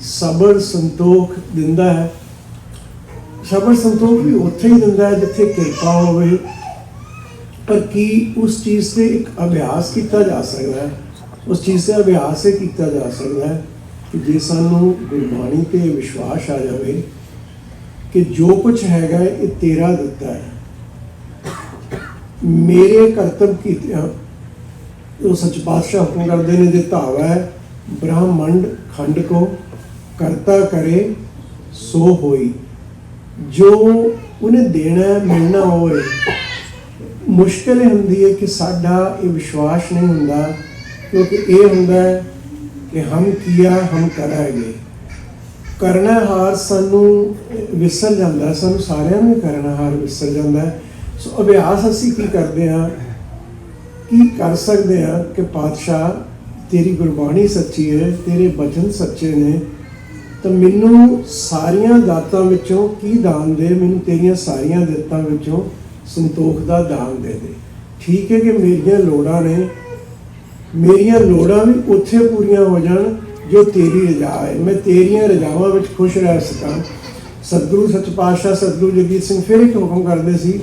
ਸਬਰ ਸੰਤੋਖ ਦਿੰਦਾ ਹੈ। ਸਬਰ ਸੰਤੋਖ ਵੀ ਉੱਥੇ ਹੀ ਦਿੰਦਾ ਹੈ ਜਿੱਥੇ ਕਿਰਪਾ ਹੋਵੇ। ਪਰ ਕੀ ਉਸ ਚੀਜ਼ ਤੇ ਇੱਕ ਅਭਿਆਸ ਕੀਤਾ ਜਾ ਸਕਦਾ ਹੈ? ਉਸ ਚੀਜ਼ ਤੇ ਅਭਿਆਸ ਇਹ ਕੀਤਾ ਜਾ ਸਕਦਾ ਹੈ ਕਿ ਜੇ ਸਾਨੂੰ ਗੁਰਬਾਣੀ ਤੇ ਵਿਸ਼ਵਾਸ ਆ ਜਾਵੇ ਕਿ ਜੋ ਕੁਝ ਹੈਗਾ ਇਹ ਤੇਰਾ ਦਿੱਤਾ ਹੈ। ਮੇਰੇ ਕਰਤਬ ਕੀਤਿਆਂ ਉਹ ਸੱਚ ਪਾਤਸ਼ਾਹ ਹੁਕਮ ਕਰਦੇ ਨੇ, ਜੇ ਧਾਵਾ ਹੈ ਬ੍ਰਹਮੰਡ ਖੰਡ ਕੋ ਕਰਤਾ ਕਰੇ, ਸੋ ਹੋਈ। ਜੋ ਉਹਨੇ ਦੇਣਾ, ਮਿਲਣਾ ਹੋਵੇ, ਮੁਸ਼ਕਿਲ ਇਹ ਹੁੰਦੀ ਹੈ ਕਿ ਸਾਡਾ ਇਹ ਵਿਸ਼ਵਾਸ ਨਹੀਂ ਹੁੰਦਾ, ਕਿਉਂਕਿ ਇਹ ਹੁੰਦਾ ਹੈ ਕਿ ਹਮ ਕੀਆ, ਹਮ ਕਰਾਂਗੇ। ਕਰਨਾ ਹਾਰ ਸਾਨੂੰ ਵਿਸਰ ਜਾਂਦਾ ਸਾਨੂੰ ਸਾਰਿਆਂ ਨੂੰ ਹੀ ਕਰਨਾ ਹਾਰ ਵਿਸਰ ਜਾਂਦਾ ਸੋ ਅਭਿਆਸ ਅਸੀਂ ਕੀ ਕਰਦੇ ਹਾਂ? ਕੀ ਕਰ ਸਕਦੇ ਹਾਂ ਕਿ ਪਾਤਸ਼ਾਹ, ਤੇਰੀ ਗੁਰਬਾਣੀ ਸੱਚੀ ਹੈ, ਤੇਰੇ ਬਚਨ ਸੱਚੇ ਨੇ ਤਾਂ ਮੈਨੂੰ ਸਾਰੀਆਂ ਦਾਤਾਂ ਵਿੱਚੋਂ ਕੀ ਦਾਨ ਦੇ? ਮੈਨੂੰ ਤੇਰੀਆਂ ਸਾਰੀਆਂ ਦਿੱਤਾਂ ਵਿੱਚੋਂ ਸੰਤੋਖ ਦਾ ਦਾਨ ਦੇ ਦੇ। ਠੀਕ ਹੈ ਕਿ ਮੇਰੀਆਂ ਲੋੜਾਂ ਨੇ, ਮੇਰੀਆਂ ਲੋੜਾਂ ਵੀ ਉੱਥੇ ਪੂਰੀਆਂ ਹੋ ਜਾਣ ਜੋ ਤੇਰੀ ਰਜ਼ਾ ਹੈ। ਮੈਂ ਤੇਰੀਆਂ ਰਜ਼ਾਵਾਂ ਵਿੱਚ ਖੁਸ਼ ਰਹਿ ਸਕਾਂ। ਸਤਿਗੁਰੂ ਸੱਚ ਪਾਤਸ਼ਾਹ ਸਤਿਗੁਰੂ ਜਗਜੀਤ ਸਿੰਘ ਫਿਰ ਇੱਕ ਹੁਕਮ ਕਰਦੇ ਸੀ,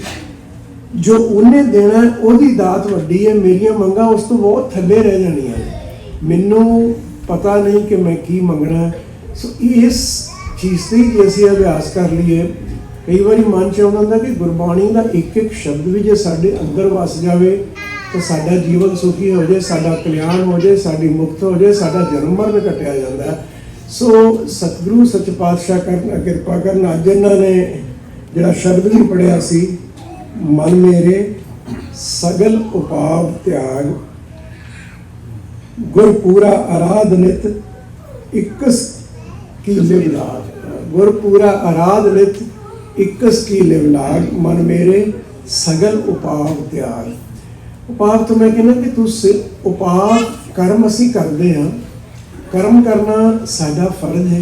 ਜੋ ਉਹਨੇ ਦੇਣਾ, ਉਹਦੀ ਦਾਤ ਵੱਡੀ ਹੈ, ਮੇਰੀਆਂ ਮੰਗਾਂ ਉਸ ਤੋਂ ਬਹੁਤ ਥੱਲੇ ਰਹਿ ਜਾਣੀਆਂ ਨੇ। ਮੈਨੂੰ ਪਤਾ ਨਹੀਂ ਕਿ ਮੈਂ ਕੀ ਮੰਗਣਾ। ਸੋ ਇਸ ਚੀਜ਼ ਤੇ ਹੀ ਜੇ ਅਸੀਂ ਅਭਿਆਸ ਕਰ ਲਈਏ। ਕਈ ਵਾਰੀ ਮਨ ਚ ਆਉਂਦਾ ਹੁੰਦਾ ਕਿ ਗੁਰਬਾਣੀ ਦਾ ਇੱਕ ਇੱਕ ਸ਼ਬਦ ਵੀ ਜੇ ਸਾਡੇ ਅੰਦਰ ਵਸ ਜਾਵੇ, ਤਾਂ ਸਾਡਾ ਜੀਵਨ ਸੁਖੀ ਹੋ ਜਾਏ, ਸਾਡਾ ਕਲਿਆਣ ਹੋ ਜਾਏ, ਸਾਡੀ ਮੁਕਤ ਹੋ ਜਾਏ, ਸਾਡਾ ਜਨਮ ਮਰਨ ਕੱਟਿਆ ਜਾਂਦਾ ਸੋ, ਸਤਿਗੁਰੂ, ਸੱਚ ਪਾਤਸ਼ਾਹ ਕਰਨ, ਕਿਰਪਾ ਕਰਨ, ਅੱਜ ਇਹਨਾਂ ਨੇ ਜਿਹੜਾ ਸ਼ਬਦ ਵੀ ਪੜਿਆ ਸੀ, ਮਨ ਮੇਰੇ, ਸਗਲ ਉਪਾਵ ਤਿਆਗ ਗੁਰ ਪੂਰਾ ਆਰਾਧ ਇਕਸ ਕੀ ਲਿਵ ਲਾਗ ਆਰਾਧ ਲਿਤ ਇਕਸ ਕੀ ਲਿਵ ਮਨ ਮੇਰੇ ਸਗਲ ਉਪਾਵ ਤਿਆਗ। ਉਪਾਵ ਤੋਂ ਮੈਂ ਕਹਿੰਦਾ ਕਿ ਤੂੰ ਸਿਰ ਉਪਾਵ ਕਰਮ ਅਸੀਂ ਕਰਦੇ ਹਾਂ। ਕਰਮ ਕਰਨਾ ਸਾਡਾ ਫਰਜ਼ ਹੈ।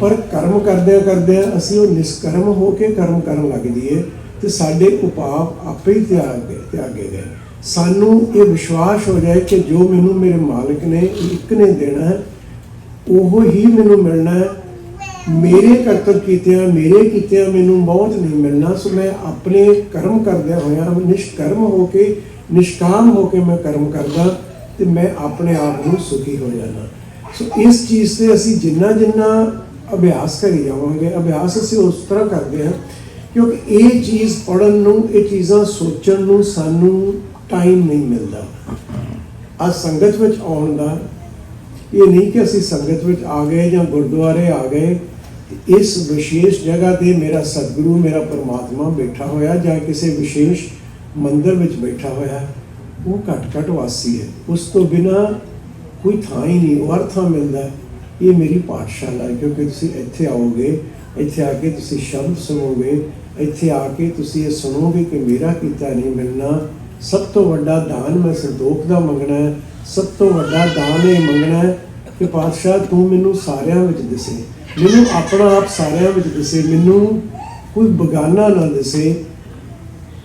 ਪਰ ਕਰਮ ਕਰਦਿਆਂ ਕਰਦਿਆਂ ਅਸੀਂ ਉਹ ਨਿਸ਼ਕਰਮ ਹੋ ਕੇ ਕਰਮ ਕਰਨ ਲੱਗ ਜਾਈਏ ਤੇ ਸਾਡੇ ਉਪਾਵ ਆਪੇ ਹੀ ਤਿਆਗ ਗਏ, ਤਿਆਗੇ ਗਏ। ਸਾਨੂੰ ਇਹ ਵਿਸ਼ਵਾਸ ਹੋ ਜਾਏ ਕਿ ਜੋ ਮੈਨੂੰ ਮੇਰੇ ਮਾਲਕ ਨੇ ਇੱਕ ਨੇ ਦੇਣਾ ਹੈ ਉਹ ਹੀ ਮੈਨੂੰ ਮਿਲਣਾ ਹੈ। ਮੇਰੇ ਕਰਤਵ ਕੀਤਿਆਂ, ਮੇਰੇ ਕੀਤਿਆਂ ਮੈਨੂੰ ਬਹੁਤ ਨਹੀਂ ਮਿਲਣਾ। ਸੋ ਮੈਂ ਆਪਣੇ ਕਰਮ ਕਰਦਿਆਂ ਹੋਇਆ ਨਿਸ਼ਕਰਮ ਹੋ ਕੇ, ਨਿਸ਼ਕਾਮ ਹੋ ਕੇ ਮੈਂ ਕਰਮ ਕਰਦਾ ਤੇ ਮੈਂ ਆਪਣੇ ਆਪ ਨੂੰ ਸੁਖੀ ਹੋ ਜਾਣਾ ਸੋ ਇਸ ਚੀਜ਼ ਤੇ ਅਸੀਂ ਜਿੰਨਾ ਜਿੰਨਾ ਅਭਿਆਸ ਕਰੀ ਜਾਵਾਂਗੇ, ਅਭਿਆਸ ਅਸੀਂ ਉਸ ਤਰ੍ਹਾਂ ਕਰਦੇ ਹਾਂ, ਕਿਉਂਕਿ ਇਹ ਚੀਜ਼ ਪੜਨ ਨੂੰ, ਇਹ ਚੀਜ਼ਾਂ ਸੋਚਣ ਨੂੰ ਸਾਨੂੰ ਟਾਈਮ ਨਹੀਂ ਮਿਲਦਾ। ਆ ਸੰਗਤ ਵਿੱਚ ਆਉਣ ਦਾ ਇਹ ਨਹੀਂ ਕਿ ਅਸੀਂ ਸੰਗਤ ਵਿੱਚ ਆ ਗਏ ਜਾਂ ਗੁਰਦੁਆਰੇ ਆ ਗਏ, ਇਸ ਵਿਸ਼ੇਸ਼ ਜਗ੍ਹਾ ਤੇ ਮੇਰਾ ਸਤਿਗੁਰੂ, ਮੇਰਾ ਪਰਮਾਤਮਾ ਬੈਠਾ ਹੋਇਆ ਜਾਂ ਕਿਸੇ ਵਿਸ਼ੇਸ਼ ਮੰਦਰ ਵਿੱਚ ਬੈਠਾ ਹੋਇਆ, ਉਹ ਘਟ ਘਟ ਵਾਸੀ ਹੈ। ਉਸ ਤੋਂ ਬਿਨਾ ਕੋਈ ਥਾਂ ਹੀ ਨਹੀਂ, ਉਹ ਹਰ ਥਾਂ ਮਿਲਦਾ ਇਹ ਮੇਰੀ ਪਾਠਸ਼ਾਲਾ ਹੈ, ਕਿਉਂਕਿ ਤੁਸੀਂ ਇੱਥੇ ਆਓਗੇ, ਇੱਥੇ ਆ ਕੇ ਤੁਸੀਂ ਸ਼ਬਦ ਸੁਣੋਗੇ, ਇੱਥੇ ਆ ਕੇ ਤੁਸੀਂ ਇਹ ਸੁਣੋਗੇ ਕਿ ਮੇਰਾ ਕੀਤਾ ਨਹੀਂ ਮਿਲਣਾ। ਸਭ ਤੋਂ ਵੱਡਾ ਦਾਨ ਮੈਂ ਸੰਤੋਖ ਦਾ ਮੰਗਣਾ ਹੈ। ਸਭ ਤੋਂ ਵੱਡਾ ਦਾਨ ਇਹ ਮੰਗਣਾ ਹੈ ਕਿ ਪਾਤਸ਼ਾਹ, ਤੂੰ ਮੈਨੂੰ ਸਾਰਿਆਂ ਵਿੱਚ ਦਿਸੇ। ਮੈਨੂੰ ਆਪਣਾ ਆਪ ਸਾਰਿਆਂ ਵਿੱਚ ਦਿਸੇ। ਮੈਨੂੰ ਕੋਈ ਬਗਾਨਾ ਨਾ ਦਿਸੇ।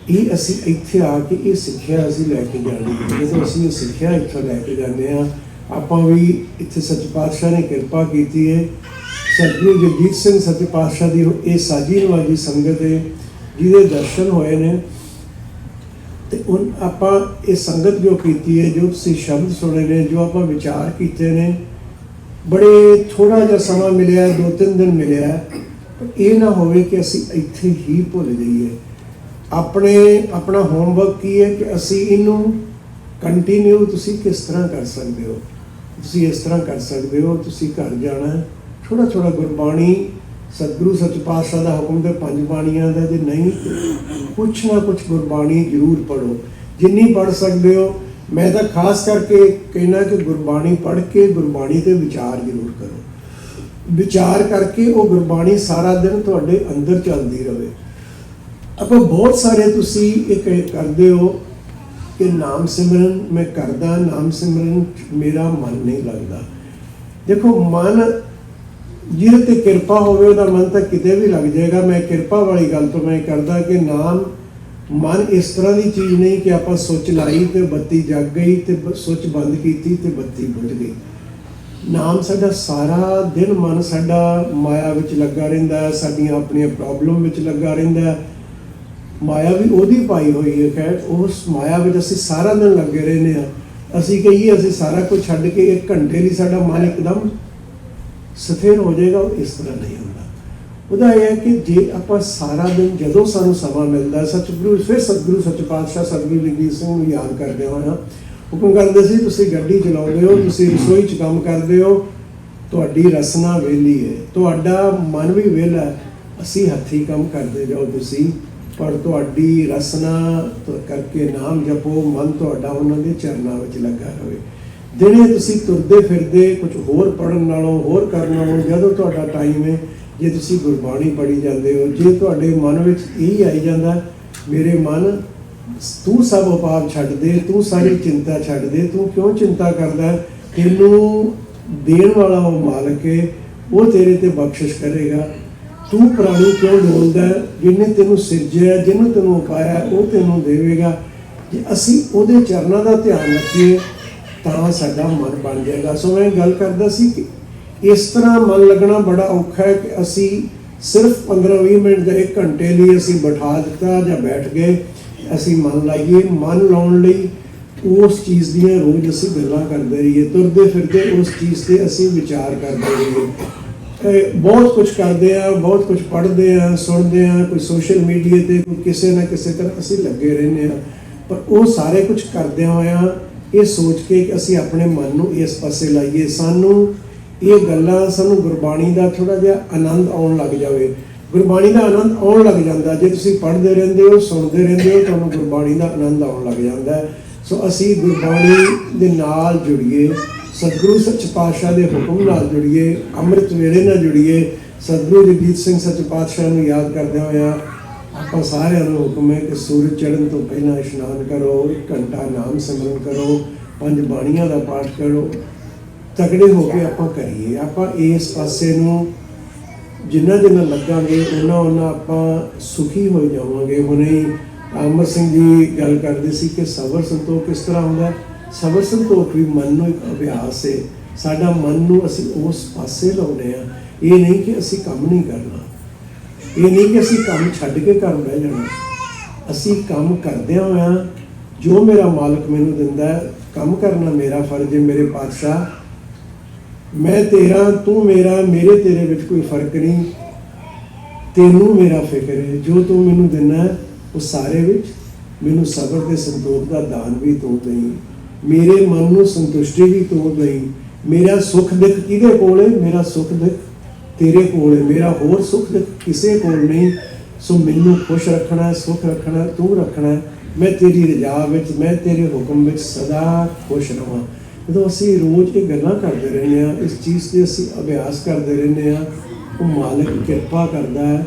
ਇਹ ਅਸੀਂ ਇੱਥੇ ਆ ਕੇ ਇਹ ਸਿੱਖਿਆ ਅਸੀਂ ਲੈ ਕੇ ਜਾਣੀ ਹੈ। ਜਦੋਂ ਅਸੀਂ ਇਹ ਸਿੱਖਿਆ ਇੱਥੋਂ ਲੈ ਕੇ ਜਾਂਦੇ ਆ ਆਪਾਂ ਵੀ ਇੱਥੇ ਸੱਚ ਪਾਤਸ਼ਾਹ ਨੇ ਕਿਰਪਾ ਕੀਤੀ ਹੈ। ਸਤਿਗੁਰੂ ਜਗਜੀਤ ਸਿੰਘ ਸੱਚ ਪਾਤਸ਼ਾਹ ਦੀ ਇਹ ਸਾਜੀ ਨਵਾਜੀ ਸੰਗਤ ਹੈ, ਜਿਹਦੇ ਦਰਸ਼ਨ ਹੋਏ ਨੇ। ਤੇ ਉਹ ਆਪਾਂ ਇਹ ਸੰਗਤ ਜੋ ਕੀਤੀ ਹੈ, ਜੋ ਤੁਸੀਂ ਸ਼ਬਦ ਸੁਣੇ ਨੇ, ਜੋ ਆਪਾਂ ਵਿਚਾਰ ਕੀਤੇ ਨੇ, ਬੜੇ ਥੋੜਾ ਜਿਹਾ ਸਮਾਂ ਮਿਲਿਆ ਦੋ ਤਿੰਨ ਦਿਨ ਮਿਲਿਆ, ਪਰ ਇਹ ਨਾ ਹੋਵੇ ਕਿ ਅਸੀਂ ਇੱਥੇ ਹੀ ਭੁੱਲ ਜਾਈਏ। ਆਪਣੇ, ਆਪਣਾ ਹੋਮਵਰਕ ਕੀ ਹੈ ਕਿ ਅਸੀਂ ਇਹਨੂੰ ਕੰਟੀਨਿਊ ਤੁਸੀਂ ਕਿਸ ਤਰ੍ਹਾਂ ਕਰ ਸਕਦੇ ਹੋ? ਤੁਸੀਂ ਇਸ ਤਰ੍ਹਾਂ ਕਰ ਸਕਦੇ ਹੋ, ਤੁਸੀਂ ਘਰ ਜਾਣਾ ਥੋੜਾ ਥੋੜਾ ਗੁਰਬਾਣੀ ਸਤਿਗੁਰੂ ਸੱਚ ਪਾਤਸ਼ਾਹ ਦਾ ਹੁਕਮ ਤੇ ਪੰਜ ਬਾਣੀਆਂ ਦਾ ਜੇ ਨਹੀਂ, ਕੁਛ ਨਾ ਕੁਛ ਗੁਰਬਾਣੀ ਜ਼ਰੂਰ ਪੜੋ ਜਿੰਨੀ ਪੜ ਸਕਦੇ ਹੋ, ਮੈਂ ਤਾਂ ਖਾਸ ਕਰਕੇ ਕਹਿਣਾ ਕਿ ਗੁਰਬਾਣੀ ਪੜ੍ਹ ਕੇ ਗੁਰਬਾਣੀ ਤੇ ਵਿਚਾਰ ਜ਼ਰੂਰ ਕਰੋ। ਵਿਚਾਰ ਕਰਕੇ ਉਹ ਗੁਰਬਾਣੀ ਸਾਰਾ ਦਿਨ ਤੁਹਾਡੇ ਅੰਦਰ ਚੱਲਦੀ ਰਹੇ। ਆਪਾਂ ਬਹੁਤ ਸਾਰੇ ਤੁਸੀਂ ਇਹ ਕ- ਕਰਦੇ ਹੋ ਕਿ ਨਾਮ ਸਿਮਰਨ ਮੈਂ ਕਰਦਾ, ਨਾਮ ਸਿਮਰਨ 'ਚ ਮੇਰਾ ਮਨ ਨਹੀਂ ਲੱਗਦਾ। ਦੇਖੋ, ਮਨ ਜਿਹਦੇ ਤੇ ਕਿਰਪਾ ਹੋਵੇ, ਉਹਦਾ ਮਨ ਤਾਂ ਕਿਤੇ ਵੀ ਲੱਗ ਜਾਏਗਾ। ਮੈਂ ਕਿਰਪਾ ਵਾਲੀ ਗੱਲ ਤੋਂ ਮੈਂ ਕਰਦਾ ਕਿ ਨਾਮ, ਮਨ ਇਸ ਤਰ੍ਹਾਂ ਦੀ ਚੀਜ਼ ਨਹੀਂ ਕਿ ਆਪਾਂ ਸੁੱਚ ਲਾਈ ਤੇ ਬੱਤੀ ਜਗ ਗਈ ਤੇ ਬ- ਸੁੱਚ ਬੰਦ ਕੀਤੀ ਤੇ ਬੱਤੀ ਬੁਝ ਗਈ। ਨਾਮ ਸਾਡਾ ਸਾਰਾ ਦਿਨ ਮਨ ਸਾਡਾ ਮਾਇਆ ਵਿੱਚ ਲੱਗਾ ਰਹਿੰਦਾ ਹੈ, ਸਾਡੀਆਂ ਆਪਣੀਆਂ ਪ੍ਰੋਬਲਮ ਵਿੱਚ ਲੱਗਾ ਰਹਿੰਦਾ ਹੈ। ਮਾਇਆ ਵੀ ਉਹਦੀ ਪਾਈ ਹੋਈ ਹੈ, ਖੈਰ, ਉਸ ਮਾਇਆ ਵਿੱਚ ਅਸੀਂ ਸਾਰਾ ਦਿਨ ਲੱਗੇ ਰਹਿੰਦੇ ਆ ਅਸੀਂ ਕਹੀਏ ਅਸੀਂ ਸਾਰਾ ਕੁਝ ਛੱਡ ਕੇ ਇੱਕ ਘੰਟੇ ਲਈ ਸਾਡਾ ਮਨ ਇੱਕਦਮ ਸਥਿਰ ਹੋ ਜਾਏਗਾ ਉਹ ਇਸ ਤਰ੍ਹਾਂ ਨਹੀਂ ਹੁੰਦਾ। ਉਹਦਾ ਇਹ ਹੈ ਕਿ ਜੇ ਆਪਾਂ ਸਾਰਾ ਦਿਨ ਜਦੋਂ ਸਾਨੂੰ ਸਮਾਂ ਮਿਲਦਾ ਹੈ, ਸਤਿਗੁਰੂ ਫਿਰ ਸਤਿਗੁਰੂ ਸੱਚ ਪਾਤਸ਼ਾਹ ਸਤਿਗੁਰੂ ਜਗਜੀਤ ਸਿੰਘ ਨੂੰ ਯਾਦ ਕਰਦੇ ਹੋਇਆ ਹੁਕਮ ਕਰਦੇ ਸੀ ਤੁਸੀਂ ਗੱਡੀ ਚਲਾਉਂਦੇ ਹੋ ਤੁਸੀਂ ਰਸੋਈ 'ਚ ਕੰਮ ਕਰਦੇ ਹੋ ਤੁਹਾਡੀ ਰਸਨਾ ਵੇਲੀ ਹੈ। ਤੁਹਾਡਾ ਮਨ ਵੀ ਵਿਹਲਾ ਅਸੀਂ ਹੱਥੀ ਕੰਮ ਕਰਦੇ ਜਾਓ ਤੁਸੀਂ ਪਰ ਤੁਹਾਡੀ ਰਸਨਾ ਤੋਂ ਕਰਕੇ ਨਾਮ ਜਪੋ ਮਨ ਤੁਹਾਡਾ ਉਹਨਾਂ ਦੇ ਚਰਨਾਂ ਵਿੱਚ ਲੱਗਾ ਰਹੇ। ਜਿਹੜੇ ਤੁਸੀਂ ਤੁਰਦੇ ਫਿਰਦੇ, ਕੁਝ ਹੋਰ ਪੜਨ ਨਾਲੋਂ, ਹੋਰ ਕਰਨ ਨਾਲੋਂ ਜਦੋਂ ਤੁਹਾਡਾ ਟਾਈਮ ਹੈ, ਜੇ ਤੁਸੀਂ ਗੁਰਬਾਣੀ ਪੜ੍ਹੀ ਜਾਂਦੇ ਹੋ, ਜੇ ਤੁਹਾਡੇ ਮਨ ਵਿੱਚ ਇਹੀ ਆਈ ਜਾਂਦਾ, ਮੇਰੇ ਮਨ, ਤੂੰ ਸਭ ਉਪਾਪ ਛੱਡ ਦੇ, ਤੂੰ ਸਾਰੀ ਚਿੰਤਾ ਛੱਡ ਦੇ, ਤੂੰ ਕਿਉਂ ਚਿੰਤਾ ਕਰਦਾ? ਤੈਨੂੰ ਦੇਣ ਵਾਲਾ ਉਹ ਮਾਲਕ ਹੈ, ਉਹ ਤੇਰੇ ਤੇ ਬਖਸ਼ਿਸ਼ ਕਰੇਗਾ। ਤੂੰ ਪ੍ਰਾਣੀ ਕਿਉਂ ਡੋਲਦਾ? ਜਿਹਨੇ ਤੈਨੂੰ ਸਿਰਜਿਆ, ਜਿਹਨੂੰ ਤੈਨੂੰ ਉਪਾਇਆ, ਉਹ ਤੈਨੂੰ ਦੇਵੇਗਾ। ਜੇ ਅਸੀਂ ਉਹਦੇ ਚਰਨਾਂ ਦਾ ਧਿਆਨ ਰੱਖੀਏ ਤਾਂ ਸਾਡਾ ਮਨ ਬਣ ਜਾਏਗਾ। ਸੋ ਮੈਂ ਗੱਲ ਕਰਦਾ ਸੀ ਕਿ ਇਸ ਤਰ੍ਹਾਂ ਮਨ ਲੱਗਣਾ ਬੜਾ ਔਖਾ ਹੈ ਕਿ ਅਸੀਂ ਸਿਰਫ 15-20 ਮਿੰਟ ਜਾਂ 1 ਘੰਟੇ ਲਈ ਅਸੀਂ ਬਿਠਾ ਦਿੱਤਾ ਜਾਂ ਬੈਠ ਗਏ, ਅਸੀਂ ਮਨ ਲਾਈਏ। ਮਨ ਲਾਉਣ ਲਈ ਉਸ ਚੀਜ਼ ਦੀਆਂ ਰੋਜ਼ ਅਸੀਂ ਗੱਲਾਂ ਕਰਦੇ ਰਹੀਏ। ਤੁਰਦੇ ਫਿਰਦੇ ਉਸ ਚੀਜ਼ ਤੇ ਅਸੀਂ ਵਿਚਾਰ ਕਰਦੇ ਰਹੀਏ। ਬਹੁਤ ਕੁਝ ਕਰਦੇ ਆ, ਬਹੁਤ ਕੁਝ ਪੜ੍ਹਦੇ ਆ, ਸੁਣਦੇ ਆ, ਕੋਈ ਸੋਸ਼ਲ ਮੀਡੀਆ ਤੇ ਕੋਈ ਕਿਸੇ ਨਾ ਕਿਸੇ ਤਰ੍ਹਾਂ ਅਸੀਂ ਲੱਗੇ ਰਹਿੰਦੇ ਆ। ਪਰ ਉਹ ਸਾਰੇ ਕੁਝ ਕਰਦਿਆਂ ਹੋਇਆਂ ਇਹ ਸੋਚ ਕੇ ਕਿ ਅਸੀਂ ਆਪਣੇ ਮਨ ਨੂੰ ਇਸ ਪਾਸੇ ਲਾਈਏ। ਸਾਨੂੰ ਇਹ ਗੱਲਾਂ, ਸਾਨੂੰ ਗੁਰਬਾਣੀ ਦਾ ਥੋੜਾ ਜਿਹਾ ਆਨੰਦ ਆਉਣ ਲੱਗ ਜਾਵੇ। ਗੁਰਬਾਣੀ ਦਾ ਆਨੰਦ ਆਉਣ ਲੱਗ ਜਾਂਦਾ। ਜੇ ਤੁਸੀਂ ਪੜ੍ਹਦੇ ਰਹਿੰਦੇ ਹੋ, ਸੁਣਦੇ ਰਹਿੰਦੇ ਹੋ, ਤੁਹਾਨੂੰ ਗੁਰਬਾਣੀ ਦਾ ਆਨੰਦ ਆਉਣ ਲੱਗ ਜਾਂਦਾ ਸੋ ਅਸੀਂ ਗੁਰਬਾਣੀ ਦੇ ਨਾਲ ਜੁੜੀਏ, ਸਤਿਗੁਰੂ ਸੱਚ ਪਾਤਸ਼ਾਹ ਦੇ ਹੁਕਮ ਨਾਲ ਜੁੜੀਏ, ਅੰਮ੍ਰਿਤ ਵੇਲੇ ਨਾਲ ਜੁੜੀਏ। ਸਤਿਗੁਰੂ ਜਗਜੀਤ ਸਿੰਘ ਸੱਚ ਪਾਤਸ਼ਾਹ ਨੂੰ ਯਾਦ ਕਰਦੇ ਹੋਇਆ ਆਪਾਂ ਸਾਰਿਆਂ ਨੂੰ ਹੁਕਮ ਹੈ ਕਿ ਸੂਰਜ ਚੜ੍ਹਨ ਤੋਂ ਪਹਿਲਾਂ ਇਸ਼ਨਾਨ ਕਰੋ, ਇੱਕ ਘੰਟਾ ਨਾਮ ਸਿਮਰਨ ਕਰੋ, ਪੰਜ ਬਾਣੀਆਂ ਦਾ ਪਾਠ ਕਰੋ। ਤਕੜੇ ਹੋ ਕੇ ਆਪਾਂ ਕਰੀਏ। ਆਪਾਂ ਇਸ ਪਾਸੇ ਨੂੰ ਜਿੰਨਾ ਜਿੰਨਾ ਲੱਗਾਂਗੇ ਉਹਨਾਂ ਉਹਨਾਂ ਆਪਾਂ ਸੁਖੀ ਹੋ ਜਾਵਾਂਗੇ। ਹੁਣੇ ਅਮਰ ਸਿੰਘ ਜੀ ਗੱਲ ਕਰਦੇ ਸੀ ਕਿ ਸਬਰ ਸੰਤੋਖ ਕਿਸ ਤਰ੍ਹਾਂ ਹੁੰਦਾ? ਸਬਰ ਸੰਤੋਖ ਵੀ ਮਨ ਨੂੰ ਇੱਕ ਅਭਿਆਸ ਹੈ। ਸਾਡਾ ਮਨ ਨੂੰ ਅਸੀਂ ਉਸ ਪਾਸੇ ਲਾਉਂਦੇ ਆ ਇਹ ਨਹੀਂ ਕਿ ਅਸੀਂ ਕੰਮ ਨਹੀਂ ਕਰਨਾ। ਇਹ ਨਹੀਂ ਕਿ ਅਸੀਂ ਕੰਮ ਛੱਡ ਕੇ ਘਰ ਬਹਿ ਜਾਣਾ। ਅਸੀਂ ਕੰਮ ਕਰਦਿਆਂ ਹੋਇਆਂ, ਜੋ ਮੇਰਾ ਮਾਲਕ ਮੈਨੂੰ ਦਿੰਦਾ ਹੈ, ਕੰਮ ਕਰਨਾ ਮੇਰਾ ਫਰਜ਼ ਹੈ, ਮੇਰੇ ਪਾਤਸ਼ਾਹ। ਮੈਂ ਤੇਰਾ, ਤੂੰ ਮੇਰਾ, ਮੇਰੇ ਤੇਰੇ ਵਿੱਚ ਕੋਈ ਫ਼ਰਕ ਨਹੀਂ। ਤੈਨੂੰ ਮੇਰਾ ਫਿਕਰ ਹੈ, ਜੋ ਤੂੰ ਮੈਨੂੰ ਦਿੰਦਾ ਉਹ ਸਾਰੇ ਵਿੱਚ ਮੈਨੂੰ ਸਬਰ ਤੇ ਸੰਤੋਖ ਦਾ ਦਾਨ ਵੀ ਤੂੰ ਦੇਈ। ਮੇਰੇ ਮਨ ਨੂੰ ਸੰਤੁਸ਼ਟੀ ਵੀ ਤੂੰ ਦੇਈ। ਮੇਰਾ ਸੁਖ ਦੁੱਖ ਕਿਹਦੇ ਕੋਲ ਹੈ? ਮੇਰਾ ਸੁਖ ਦੁੱਖ ਤੇਰੇ ਕੋਲ ਹੈ। ਮੇਰਾ ਹੋਰ ਸੁਖ ਕਿਸੇ ਕੋਲ ਨਹੀਂ। ਸੋ ਮੈਨੂੰ ਖੁਸ਼ ਰੱਖਣਾ ਸੁਖ ਰੱਖਣਾ ਤੂੰ ਰੱਖਣਾ। ਮੈਂ ਤੇਰੀ ਰਜਾ ਵਿੱਚ ਮੈਂ ਤੇਰੇ ਹੁਕਮ ਵਿੱਚ ਸਦਾ ਖੁਸ਼ ਰਹਾਂ ਜਦੋਂ ਅਸੀਂ ਰੋਜ਼ ਇਹ ਗੱਲਾਂ ਕਰਦੇ ਰਹਿੰਦੇ ਆ ਇਸ ਚੀਜ਼ ਤੇ ਅਸੀਂ ਅਭਿਆਸ ਕਰਦੇ ਰਹਿੰਦੇ ਆ ਉਹ ਮਾਲਕ ਕਿਰਪਾ ਕਰਦਾ ਹੈ।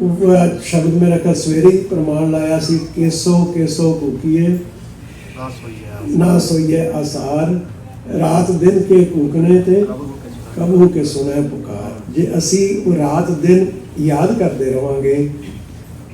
ਉਹ ਸ਼ਬਦ ਮੇਰਾ ਕੱਲ ਸਵੇਰੇ ਹੀ ਪ੍ਰਮਾਣ ਲਾਇਆ ਸੀ ਕੇਸੋ ਕੇਸੋ ਕੂਕੀਏ ਨਾ ਸੋਈਏ ਆਸਾਰ। ਰਾਤ ਦਿਨ ਕੇ ਕੂਕਨੇ ਤੇ ਕਬੂ ਕੇ ਸੁਣੈ ਪੁਕਾਰ। ਜੇ ਅਸੀਂ ਉਹ ਰਾਤ ਦਿਨ ਯਾਦ ਕਰਦੇ ਰਵਾਂਗੇ,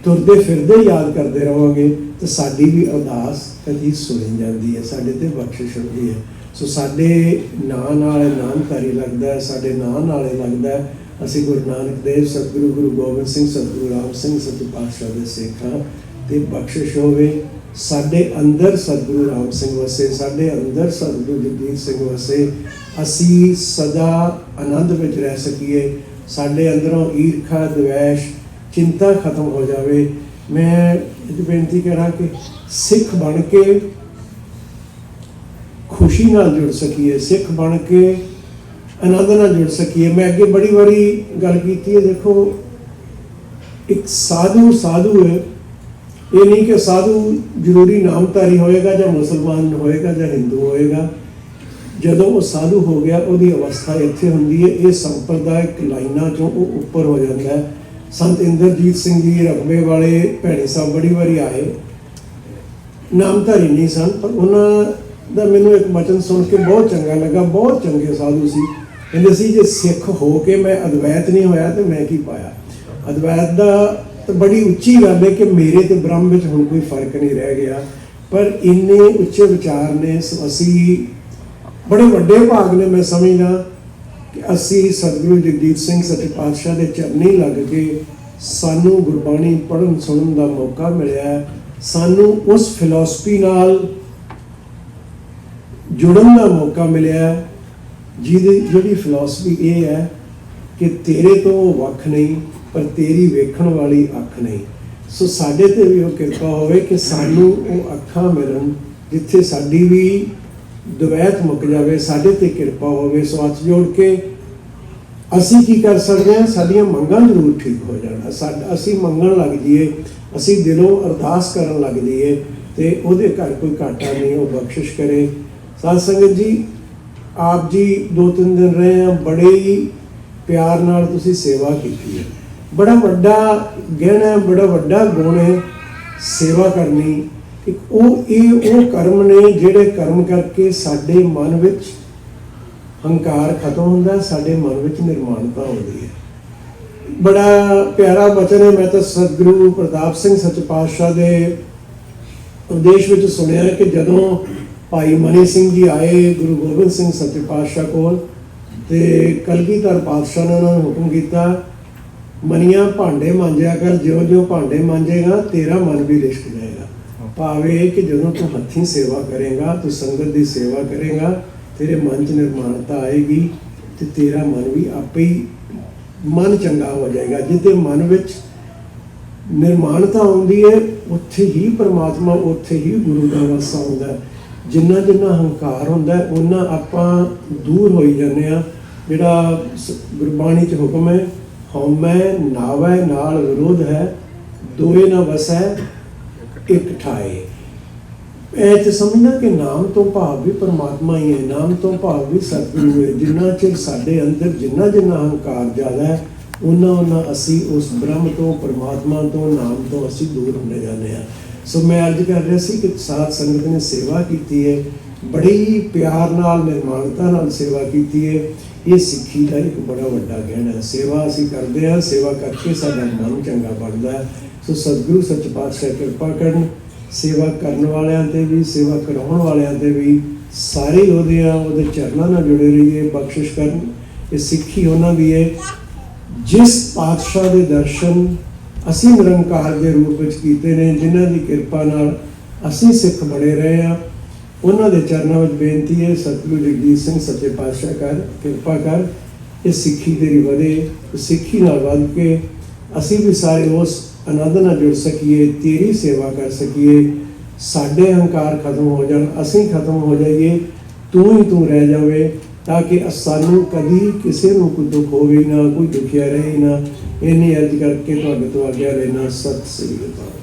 ਤੁਰਦੇ ਫਿਰਦੇ ਯਾਦ ਕਰਦੇ ਰਵਾਂਗੇ, ਤਾਂ ਸਾਡੀ ਵੀ ਅਰਦਾਸ ਕਦੀ ਸੁਣੀ ਜਾਂਦੀ ਹੈ, ਸਾਡੇ ਤੇ ਬਖਸ਼ਿਸ਼ ਹੁੰਦੀ ਹੈ। ਸੋ ਸਾਡੇ ਨਾਂ ਨਾਲ ਨਾਮਕਾਰੀ ਲੱਗਦਾ ਹੈ, ਸਾਡੇ ਨਾਂ ਨਾਲ ਲੱਗਦਾ ਹੈ। ਅਸੀਂ ਗੁਰੂ ਨਾਨਕ ਦੇਵ, ਸਤਿਗੁਰੂ, ਗੁਰੂ ਗੋਬਿੰਦ ਸਿੰਘ, ਸਤਿਗੁਰੂ ਰਾਮ ਸਿੰਘ, ਸਤਿ ਪਾਤਸ਼ਾਹ ਦੇ ਸਿੱਖਾਂ ਤੇ ਬਖਸ਼ਿਸ਼ ਹੋਵੇ। ਸਾਡੇ ਅੰਦਰ ਸਤਿਗੁਰੂ ਰਾਮ ਸਿੰਘ ਵਸੇ, ਸਾਡੇ ਅੰਦਰ ਸਤਿਗੁਰੂ ਜਗਜੀਤ ਸਿੰਘ ਵਸੇ, ਅਸੀਂ ਸਦਾ ਆਨੰਦ ਵਿੱਚ ਰਹਿ ਸਕੀਏ। ਸਾਡੇ ਅੰਦਰੋਂ ਈਰਖਾ, ਦਵੇਸ਼, ਚਿੰਤਾ ਖਤਮ ਹੋ ਜਾਵੇ। ਮੈਂ ਇੱਕ ਬੇਨਤੀ ਕਰਾਂ ਕਿ ਸਿੱਖ ਬਣ ਕੇ ਖੁਸ਼ੀ ਨਾਲ ਜੁੜ ਸਕੀਏ, ਸਿੱਖ ਬਣ ਕੇ ਆਨੰਦ ਨਾਲ ਜੁੜ ਸਕੀਏ। ਮੈਂ ਅੱਗੇ ਬੜੀ ਵਾਰੀ ਗੱਲ ਕੀਤੀ ਹੈ, ਦੇਖੋ, ਇੱਕ ਸਾਧੂ ਸਾਧੂ ਹੈ ਇਹ ਨਹੀਂ ਕਿ ਸਾਧੂ ਜ਼ਰੂਰੀ ਨਾਮਧਾਰੀ ਹੋਏਗਾ ਜਾਂ ਮੁਸਲਮਾਨ ਹੋਏਗਾ ਜਾਂ ਹਿੰਦੂ ਹੋਏਗਾ। ਜਦੋਂ ਉਹ ਸਾਧੂ ਹੋ ਗਿਆ, ਉਹਦੀ ਅਵਸਥਾ ਇੱਥੇ ਹੁੰਦੀ ਹੈ। ਇਹ ਸੰਪਰਦਾਇਕ ਲਾਈਨਾਂ ਚੋਂ ਉਹ ਉੱਪਰ ਹੋ ਜਾਂਦਾ ਹੈ। ਸੰਤ ਇੰਦਰਜੀਤ ਸਿੰਘ ਜੀ ਰਕਬੇ ਵਾਲੇ ਭੈਣੀ ਸਾਹਿਬ ਬੜੀ ਵਾਰੀ ਆਏ। ਨਾਮਧਾਰੀ ਨਹੀਂ ਸਨ, ਪਰ ਉਹਨਾਂ ਦਾ ਮੈਨੂੰ ਇੱਕ ਬਚਨ ਸੁਣ ਕੇ ਬਹੁਤ ਚੰਗਾ ਲੱਗਾ। ਬਹੁਤ ਚੰਗੇ ਸਾਧੂ ਸੀ। ਕਹਿੰਦੇ ਸੀ, ਜੇ ਸਿੱਖ ਹੋ ਕੇ ਮੈਂ ਅਦਵੈਤ ਨਹੀਂ ਹੋਇਆ ਤੇ ਮੈਂ ਕੀ ਪਾਇਆ? ਅਦਵੈਤ ਦਾ ਤਾਂ ਬੜੀ ਉੱਚੀ ਗੱਲ ਹੈ ਕਿ ਮੇਰੇ ਤੇ ਬ੍ਰਹਮ ਵਿੱਚ ਹੁਣ ਕੋਈ ਫ਼ਰਕ ਨਹੀਂ ਰਹਿ ਗਿਆ। ਪਰ ਇੰਨੇ ਉੱਚੇ ਵਿਚਾਰ ਨੇ, ਸੋ ਅਸੀਂ ਬੜੇ ਵੱਡੇ ਭਾਗ ਨੇ, ਮੈਂ ਸਮਝਦਾ ਕਿ ਅਸੀਂ ਸਤਿਗੁਰੂ ਜਗਜੀਤ ਸਿੰਘ ਸੱਚੇ ਪਾਤਸ਼ਾਹ ਦੇ ਚਰਨੀ ਲੱਗ ਕੇ ਸਾਨੂੰ ਗੁਰਬਾਣੀ ਪੜ੍ਹਨ ਸੁਣਨ ਦਾ ਮੌਕਾ ਮਿਲਿਆ ਸਾਨੂੰ ਉਸ ਫਿਲਾਸਫੀ ਨਾਲ ਜੁੜਨ ਦਾ ਮੌਕਾ ਮਿਲਿਆ ਜਿਹਦੀ ਜਿਹੜੀ ਫਿਲਾਸਫੀ ਇਹ ਹੈ ਕਿ ਤੇਰੇ ਤੋਂ ਵੱਖ ਨਹੀਂ ਪਰ ਤੇਰੀ ਵੇਖਣ ਵਾਲੀ ਅੱਖ ਨਹੀਂ। ਸੋ ਸਾਡੇ ਤੇ ਵੀ ਉਹ ਕਿਰਪਾ ਹੋਵੇ ਕਿ ਸਾਨੂੰ ਉਹ ਅੱਖਾਂ ਮਿਲਣ, ਜਿੱਥੇ ਸਾਡੀ ਵੀ ਦੁਵੈਤ ਮੁੱਕ ਜਾਵੇ, ਸਾਡੇ ਤੇ ਕਿਰਪਾ ਹੋਵੇ ਸੋ ਹੱਥ ਜੋੜ ਕੇ। ਅਸੀਂ ਕੀ ਕਰ ਸਕਦੇ ਹਾਂ? ਸਾਡੀਆਂ ਮੰਗਾਂ ਜ਼ਰੂਰ ਠੀਕ ਹੋ ਜਾਣ। ਸਾਡ- ਅਸੀਂ ਮੰਗਣ ਲੱਗ ਜਾਈਏ, ਅਸੀਂ ਦਿਲੋਂ ਅਰਦਾਸ ਕਰਨ ਲੱਗ ਜਾਈਏ ਤੇ ਉਹਦੇ ਘਰ ਕੋਈ ਘਾਟਾ ਨਹੀਂ, ਉਹ ਬਖਸ਼ਿਸ਼ ਕਰੇ। ਸਾਧ ਸੰਗਤ ਜੀ, ਆਪ ਜੀ ਦੋ ਤਿੰਨ ਦਿਨ ਰਹੇ ਆ ਬੜੇ ਹੀ ਪਿਆਰ ਨਾਲ ਤੁਸੀਂ ਸੇਵਾ ਕੀਤੀ ਹੈ। ਬੜਾ ਵੱਡਾ ਗਹਿਣਾ ਹੈ, ਬੜਾ ਵੱਡਾ ਗੁਣ ਹੈ ਸੇਵਾ ਕਰਨੀ। ਇੱਕ ਉਹ ਇਹ ਉਹ ਕਰਮ ਨੇ ਜਿਹੜੇ ਕਰਮ ਕਰਕੇ ਸਾਡੇ ਮਨ ਵਿੱਚ ਹੰਕਾਰ ਖਤਮ ਹੁੰਦਾ ਸਾਡੇ ਮਨ ਵਿੱਚ ਨਿਰਮਾਣਤਾ ਆਉਂਦੀ ਹੈ। ਬੜਾ ਪਿਆਰਾ ਬਚਨ ਹੈ ਮੈਂ ਤਾਂ ਸਤਿਗੁਰੂ ਪ੍ਰਤਾਪ ਸਿੰਘ ਸੱਚ ਪਾਤਸ਼ਾਹ ਦੇ ਉਪਦੇਸ਼ ਵਿੱਚ ਸੁਣਿਆ ਕਿ ਜਦੋਂ ਭਾਈ ਮਨੀ ਸਿੰਘ ਜੀ ਆਏ ਗੁਰੂ ਗੋਬਿੰਦ ਸਿੰਘ ਸੱਚੇ ਪਾਤਸ਼ਾਹ ਕੋਲ ਤੇ ਕਲਗੀਧਰ ਪਾਤਸ਼ਾਹ ਨੇ ਉਹਨਾਂ ਨੂੰ ਹੁਕਮ ਕੀਤਾ ਮਨੀਆਂ ਭਾਂਡੇ ਮਾਂਜਿਆ ਕਰ ਜਿਉਂ ਜਿਉਂ ਭਾਂਡੇ ਮਾਂਜੇਗਾ ਤੇਰਾ ਮਨ ਵੀ ਰਿਸ਼ਕ ਜਾਏਗਾ। ਭਾਵੇਂ ਕਿ ਜਦੋਂ ਤੂੰ ਹੱਥੀਂ ਸੇਵਾ ਕਰੇਗਾ ਤੂੰ ਸੰਗਤ ਦੀ ਸੇਵਾ ਕਰੇਗਾ ਤੇਰੇ ਮਨ 'ਚ ਨਿਰਮਾਣਤਾ ਆਏਗੀ ਤੇ ਤੇਰਾ ਮਨ ਵੀ ਆਪੇ ਹੀ ਮਨ ਚੰਗਾ ਹੋ ਜਾਏਗਾ। ਜਿੱਤੇ ਮਨ ਵਿੱਚ ਨਿਰਮਾਣਤਾ ਆਉਂਦੀ ਹੈ ਉੱਥੇ ਹੀ ਪ੍ਰਮਾਤਮਾ ਉੱਥੇ ਹੀ ਗੁਰੂ ਦਾ ਵਾਸਾ ਹੁੰਦਾ ਜਿੰਨਾ ਜਿੰਨਾ ਹੰਕਾਰ ਹੁੰਦਾ ਉਹਨਾਂ ਆਪਾਂ ਦੂਰ ਹੋਈ ਜਾਂਦੇ ਆ। ਜਿਹੜਾ ਗੁਰਬਾਣੀ ਚ ਹੁਕਮ ਹੈ ਹਉਮੈ ਨਾਵੈ ਨਾਲ ਵਿਰੋਧ ਹੈ, ਦੋਏ ਨਾ ਵਸੈ, ਇੱਕ ਠਾਏ। ਇਹ ਤੇ ਸਮਝਣਾ ਕਿ ਨਾਮ ਤੋਂ ਭਾਵ ਵੀ ਪਰਮਾਤਮਾ ਹੀ ਹੈ, ਨਾਮ ਤੋਂ ਭਾਵ ਵੀ ਸਤਿਗੁਰੂ ਹੈ। ਜਿੰਨਾ ਚਿਰ ਸਾਡੇ ਅੰਦਰ ਜਿੰਨਾ ਜਿੰਨਾ ਹੰਕਾਰ ਜ਼ਿਆਦਾ ਹੈ ਉਹਨਾਂ ਉਹਨਾਂ ਅਸੀਂ ਉਸ ਬ੍ਰਹਮ ਤੋਂ, ਪਰਮਾਤਮਾ ਤੋਂ, ਨਾਮ ਤੋਂ ਅਸੀਂ ਦੂਰ ਹੁੰਦੇ ਜਾਂਦੇ ਹਾਂ। ਸੋ ਮੈਂ ਅੱਜ ਕਰ ਰਿਹਾ ਸੀ ਕਿ ਸਾਧ ਸੰਗਤ ਨੇ ਸੇਵਾ ਕੀਤੀ ਹੈ। ਬੜੀ ਪਿਆਰ ਨਾਲ, ਨਿਰਮਾਣਤਾ ਨਾਲ ਸੇਵਾ ਕੀਤੀ ਹੈ। ਇਹ ਸਿੱਖੀ ਦਾ ਇੱਕ ਬੜਾ ਵੱਡਾ ਗਹਿਣਾ ਹੈ। ਸੇਵਾ ਅਸੀਂ ਕਰਦੇ ਹਾਂ, ਸੇਵਾ ਕਰਕੇ ਸਾਡਾ ਮਨ ਚੰਗਾ ਬਣਦਾ ਹੈ। ਸੋ ਸਤਿਗੁਰੂ, ਸੱਚ ਪਾਤਸ਼ਾਹ ਕਿਰਪਾ ਕਰਨ, ਸੇਵਾ ਕਰਨ ਵਾਲਿਆਂ ਤੇ ਵੀ, ਸੇਵਾ ਕਰਾਉਣ ਵਾਲਿਆਂ ਤੇ ਵੀ ਸਾਰੇ ਉਹਦੇ ਆ, ਉਹਦੇ ਚਰਨਾਂ ਨਾਲ ਜੁੜੇ ਰਹੀਏ, ਬਖਸ਼ਿਸ਼ ਕਰਨ। ਇਹ ਸਿੱਖੀ ਉਹਨਾਂ ਦੀ ਹੈ। ਜਿਸ ਪਾਤਸ਼ਾਹ ਦੇ ਦਰਸ਼ਨ ਅਸੀਂ ਨਿਰੰਕਾਰ ਦੇ ਰੂਪ ਵਿੱਚ ਕੀਤੇ ਨੇ, ਜਿਨ੍ਹਾਂ ਦੀ ਕਿਰਪਾ ਨਾਲ ਅਸੀਂ ਸਿੱਖ ਬਣੇ ਰਹੇ ਆ ਉਹਨਾਂ ਦੇ ਚਰਨਾਂ ਵਿੱਚ ਬੇਨਤੀ ਹੈ, ਸਤਿਗੁਰੂ ਜਗਜੀਤ ਸਿੰਘ, ਸੱਚੇ ਪਾਤਸ਼ਾਹ ਕਰ ਕਿਰਪਾ ਕਰ ਇਹ ਸਿੱਖੀ ਤੇਰੀ ਵਧੇ ਸਿੱਖੀ ਨਾਲ ਵੱਧ ਕੇ ਅਸੀਂ ਵੀ ਸਾਰੇ ਉਸ ਆਨੰਦ ਨਾਲ ਜੁੜ ਸਕੀਏ, ਤੇਰੀ ਸੇਵਾ ਕਰ ਸਕੀਏ। ਸਾਡੇ ਹੰਕਾਰ ਖਤਮ ਹੋ ਜਾਣ, ਅਸੀਂ ਖਤਮ ਹੋ ਜਾਈਏ। ਤੂੰ ਹੀ ਤੂੰ ਰਹਿ ਜਾਵੇ, ਤਾਂ ਕਿ ਸਾਨੂੰ ਕਦੀ ਕਿਸੇ ਨੂੰ ਕੋਈ ਦੁੱਖ ਹੋਵੇ ਨਾ, ਕੋਈ ਦੁਖਿਆ ਰਹੇ ਨਾ। ਇੰਨੀ ਅਰਜ਼ ਕਰਕੇ ਤੁਹਾਡੇ ਤੋਂ ਆਗਿਆ ਲੈਣਾ ਸਤਿ ਸ੍ਰੀ ਅਕਾਲ।